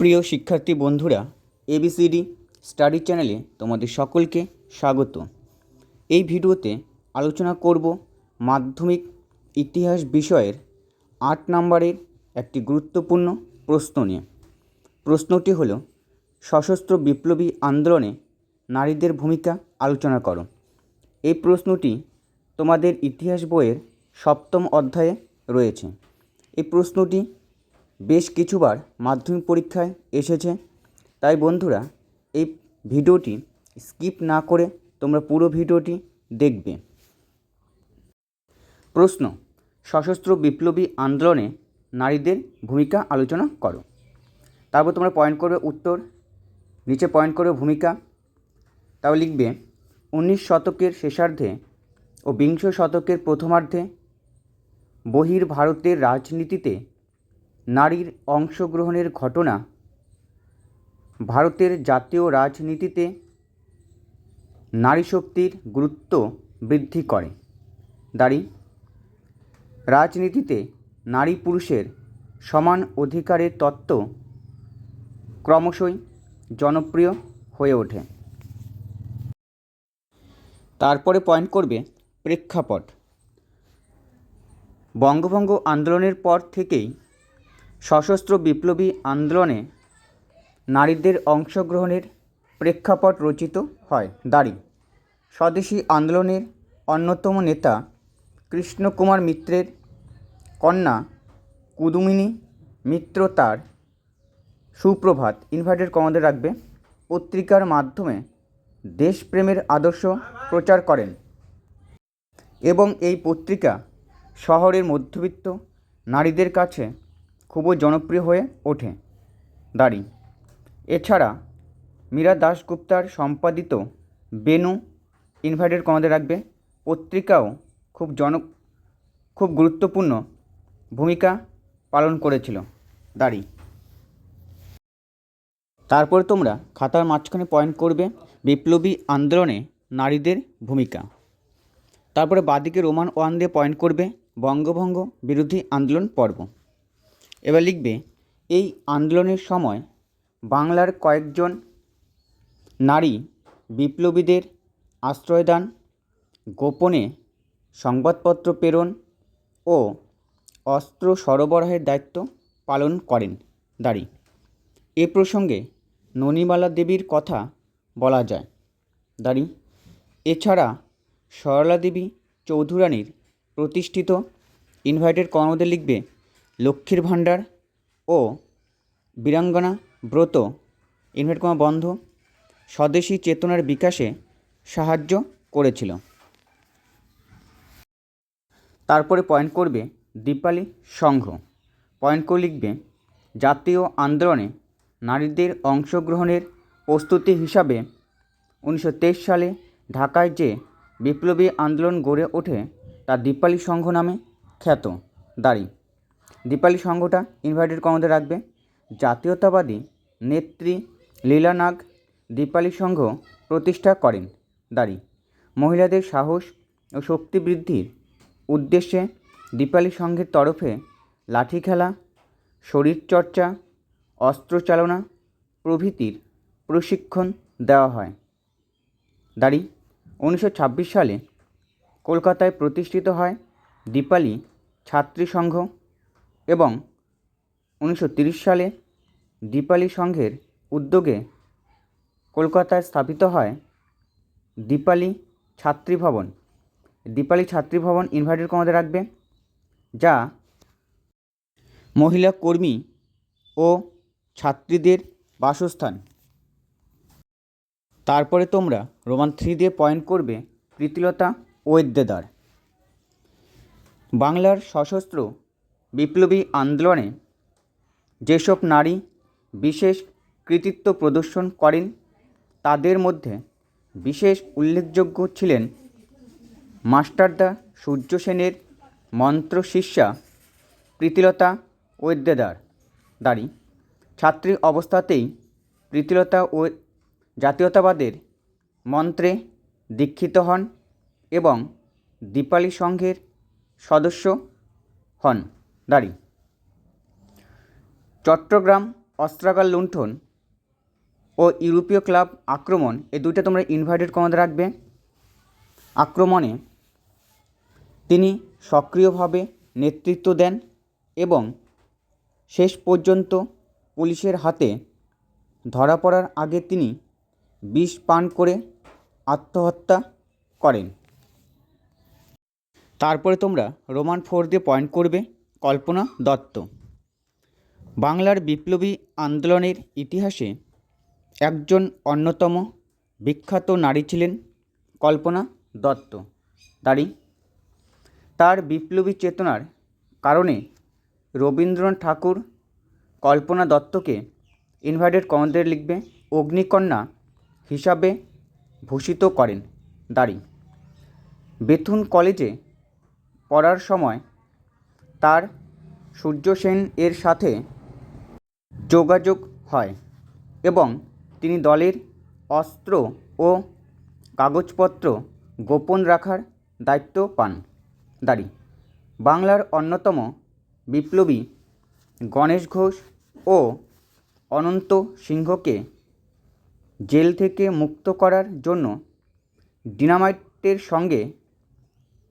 প্রিয় শিক্ষার্থী বন্ধুরা এবিসিডি স্টাডি চ্যানেলে তোমাদের সকলকে স্বাগত। এই ভিডিওতে আলোচনা করব মাধ্যমিক ইতিহাস বিষয়ের আট নম্বরের একটি গুরুত্বপূর্ণ প্রশ্ন নিয়ে। প্রশ্নটি হল, সশস্ত্র বিপ্লবী আন্দোলনে নারীদের ভূমিকা আলোচনা করো। এই প্রশ্নটি তোমাদের ইতিহাস বইয়ের সপ্তম অধ্যায়ে রয়েছে। এই প্রশ্নটি বেশ কিছুবার মাধ্যমিক পরীক্ষায় এসেছে। তাই বন্ধুরা, এই ভিডিওটি স্কিপ না করে তোমরা পুরো ভিডিওটি দেখবে। প্রশ্ন, সশস্ত্র বিপ্লবী আন্দোলনে নারীদের ভূমিকা আলোচনা করো। তারপর তোমরা পয়েন্ট করবে উত্তর, নিচে পয়েন্ট করবে ভূমিকা। তাও লিখবে, উনিশ শতকের শেষার্ধে ও বিংশ শতকের প্রথমার্ধে বহির ভারতের রাজনীতিতে নারীর অংশগ্রহণের ঘটনা ভারতের জাতীয় রাজনীতিতে নারী শক্তির গুরুত্ব বৃদ্ধি করে। দাঁড়ি, রাজনীতিতে নারী পুরুষের সমান অধিকারের তত্ত্ব ক্রমশই জনপ্রিয় হয়ে ওঠে। তারপরে পয়েন্ট করবে প্রেক্ষাপট। বঙ্গভঙ্গ আন্দোলনের পর থেকেই সশস্ত্র বিপ্লবী আন্দোলনে নারীদের অংশগ্রহণের প্রেক্ষাপট রচিত হয়। দাঁড়ি। স্বদেশী আন্দোলনের অন্যতম নেতা কৃষ্ণকুমার মিত্রের কন্যা কুদুমিনী মিত্র তার সুপ্রভাত। ইনভার্টেড কমাতে রাখবে। পত্রিকার মাধ্যমে দেশপ্রেমের আদর্শ প্রচার করেন এবং এই পত্রিকা শহরের মধ্যবিত্ত নারীদের কাছে খুবই জনপ্রিয় হয়ে ওঠে। দাড়ি। এছাড়া মীরা দাশগুপ্তার সম্পাদিত বেনু ইনভাইটেড কমাতে রাখবে। পত্রিকাও খুব জন খুব গুরুত্বপূর্ণ ভূমিকা পালন করেছিল। দাড়ি। তারপর তোমরা খাতার মাঝখানে পয়েন্ট করবে বিপ্লবী আন্দোলনে নারীদের ভূমিকা। তারপরে বাদিকে রোমান ওয়ান দিয়ে পয়েন্ট করবে বঙ্গভঙ্গ বিরোধী আন্দোলন পর্ব। এবার লিখবে, এই আন্দোলনের সময় বাংলার কয়েকজন নারী বিপ্লবীদের আশ্রয়দান, গোপনে সংবাদপত্র প্রেরণ ও অস্ত্র সরবরাহের দায়িত্ব পালন করেন দাঁড়ি। এ প্রসঙ্গে ননিমালা দেবীর কথা বলা যায়। দাঁড়ি, এছাড়া সরলা দেবী চৌধুরানীর প্রতিষ্ঠিত ইনভাইটেড কর্মদের লিখবে লক্ষ্মীর ভাণ্ডার ও বীরাঙ্গনা ব্রত ইনভাইট কমা বন্ধ স্বদেশী চেতনার বিকাশে সাহায্য করেছিল। তারপরে পয়েন্ট করবে দীপালি সংঘ। পয়েন্ট করে লিখবে, জাতীয় আন্দোলনে নারীদের অংশগ্রহণের প্রস্তুতি হিসাবে উনিশশো তেইশ সালে ঢাকায় যে বিপ্লবী আন্দোলন গড়ে ওঠে তা দীপালি সংঘ নামে খ্যাত। দাঁড়ি। দীপালি সংঘটা ইনভাইটেড কমতে রাখবে। জাতীয়তাবাদী নেত্রী লীলা নাগ দীপালি সংঘ প্রতিষ্ঠা করেন। দাঁড়ি। মহিলাদের সাহস ও শক্তি বৃদ্ধির উদ্দেশ্যে দীপালি সংঘের তরফে লাঠি খেলা শরীরচর্চা অস্ত্রচালনা প্রভৃতির প্রশিক্ষণ দেওয়া হয়। দাঁড়ি। উনিশশো ছাব্বিশ সালে কলকাতায় প্রতিষ্ঠিত হয় দীপালি ছাত্রী সংঘ এবং উনিশশো সালে দীপালি সংঘের উদ্যোগে কলকাতায় স্থাপিত হয় দীপালি ছাত্রী ভবন। দীপালি ছাত্রী ভবন ইনভাইটেড কমাতে রাখবে, যা মহিলা কর্মী ও ছাত্রীদের বাসস্থান। তারপরে তোমরা রোমান থ্রি দিয়ে পয়েন্ট করবে প্রীতিলতা ওয়েদ্দেদার বাংলার সশস্ত্র বিপ্লবী আন্দোলনে যেসব নারী বিশেষ কৃতিত্ব প্রদর্শন করেন, তাদের মধ্যে বিশেষ উল্লেখযোগ্য ছিলেন মাস্টারদা সূর্য সেনের মন্ত্র শিষ্যা প্রীতিলতা ওয়েদ্দেদার দাঁড়ি, ছাত্রী অবস্থাতেই প্রীতিলতা ও জাতীয়তাবাদের মন্ত্রে দীক্ষিত হন এবং দীপালি সংঘের সদস্য হন। দাঁড়ি। চট্টগ্রাম, অস্ত্রাগার লুণ্ঠন ও ইউরোপীয় ক্লাব আক্রমণ এই দুইটা তোমরা ইনভাইটেড কমাতে রাখবে। আক্রমণে তিনি সক্রিয়ভাবে নেতৃত্ব দেন এবং শেষ পর্যন্ত পুলিশের হাতে ধরা পড়ার আগে তিনি বিষ পান করে আত্মহত্যা করেন। তারপরে তোমরা রোমান ফোর দিয়ে পয়েন্ট করবে। কল্পনা দত্ত। বাংলার বিপ্লবী আন্দোলনের ইতিহাসে একজন অন্যতম বিখ্যাত নারী ছিলেন কল্পনা দত্ত। দাঁড়ি। তার বিপ্লবী চেতনার কারণে রবীন্দ্রনাথ ঠাকুর কল্পনা দত্তকে ইনভার্টেড কমান্ডার লিখবে, অগ্নিকন্যা হিসাবে ভূষিত করেন। দাঁড়ি। বেথুন কলেজে পড়ার সময় তার সূর্য সেন এর সাথে যোগাযোগ হয় এবং তিনি দলের অস্ত্র ও কাগজপত্র গোপন রাখার দায়িত্ব পান। দাঁড়ি, বাংলার অন্যতম বিপ্লবী গণেশ ঘোষ ও অনন্ত সিংহকে জেল থেকে মুক্ত করার জন্য ডিনামাইটের সঙ্গে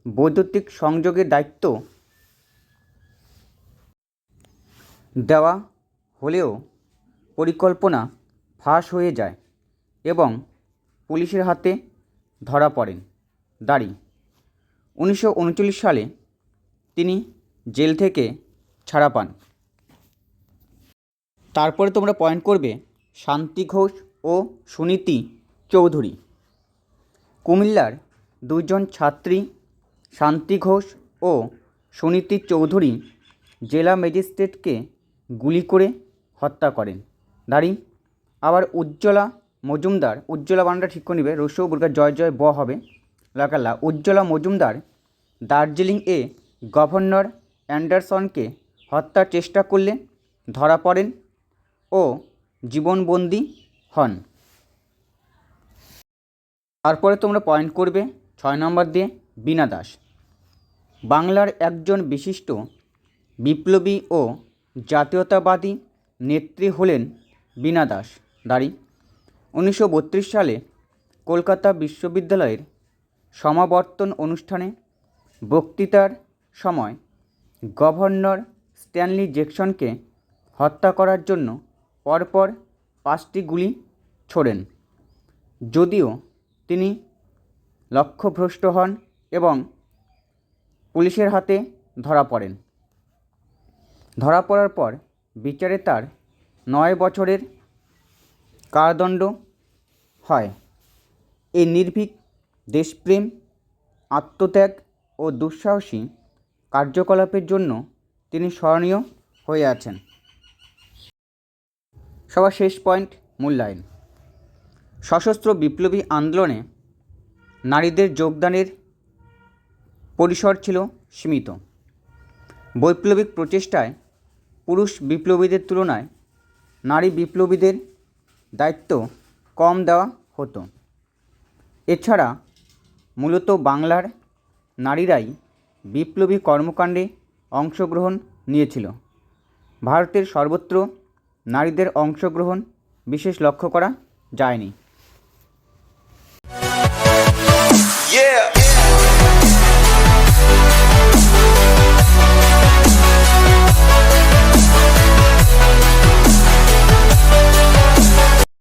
বৈদ্যুতিক সংযোগের দায়িত্ব দেওয়া হলেও পরিকল্পনা ফাঁস হয়ে যায় এবং পুলিশের হাতে ধরা পড়েন। দাড়ি। উনিশশো উনচল্লিশ সালে তিনি জেল থেকে ছাড়া পান। তারপরে তোমরা পয়েন্ট করবে শান্তি ঘোষ ও সুনীতি চৌধুরী। কুমিল্লার দুজন ছাত্রী শান্তি ঘোষ ও সুনীতি চৌধুরী জেলা ম্যাজিস্ট্রেটকে গুলি করে হত্যা করেন। দাঁড়ি, আবার উজ্জ্বলা মজুমদার, উজ্জ্বলা বানটা ঠিক করে নিবে রসৌ বুর্গা জয় জয়, ব হবে, লাকাল্লা। উজ্জ্বলা মজুমদার দার্জিলিং এ গভর্নর অ্যান্ডারসনকে হত্যার চেষ্টা করলে ধরা পড়েন ও জীবনবন্দি হন। তারপরে তোমরা পয়েন্ট করবে ছয় নম্বর দিয়ে বীণা দাস। বাংলার একজন বিশিষ্ট বিপ্লবী ও জাতীয়তাবাদী নেত্রী হলেন বীণা দাস। দাঁড়ি, উনিশশো বত্রিশ সালে কলকাতা বিশ্ববিদ্যালয়ের সমাবর্তন অনুষ্ঠানে বক্তৃতার সময় গভর্নর স্ট্যানলি জ্যাকসনকে হত্যা করার জন্য পরপর পাঁচটি গুলি ছোড়েন। যদিও তিনি লক্ষ্যভ্রষ্ট হন এবং পুলিশের হাতে ধরা পড়েন। ধরা পড়ার পর বিচারে তার নয় বছরের কারাদণ্ড হয়। এই নির্ভীক দেশপ্রেম, আত্মত্যাগ ও দুঃসাহসী কার্যকলাপের জন্য তিনি স্মরণীয় হয়ে আছেন। সবার শেষ পয়েন্ট, মূল্যায়ন। সশস্ত্র বিপ্লবী আন্দোলনে নারীদের যোগদানের পরিসর ছিল সীমিত। বৈপ্লবিক প্রচেষ্টায় পুরুষ বিপ্লবীদের তুলনায় নারী বিপ্লবীদের দায়িত্ব কম দেওয়া হতো। এছাড়া মূলত বাংলার নারীরাই বিপ্লবী কর্মকাণ্ডে অংশগ্রহণ নিয়েছিল। ভারতের সর্বত্র নারীদের অংশগ্রহণ বিশেষ লক্ষ্য করা যায়নি। Yeah.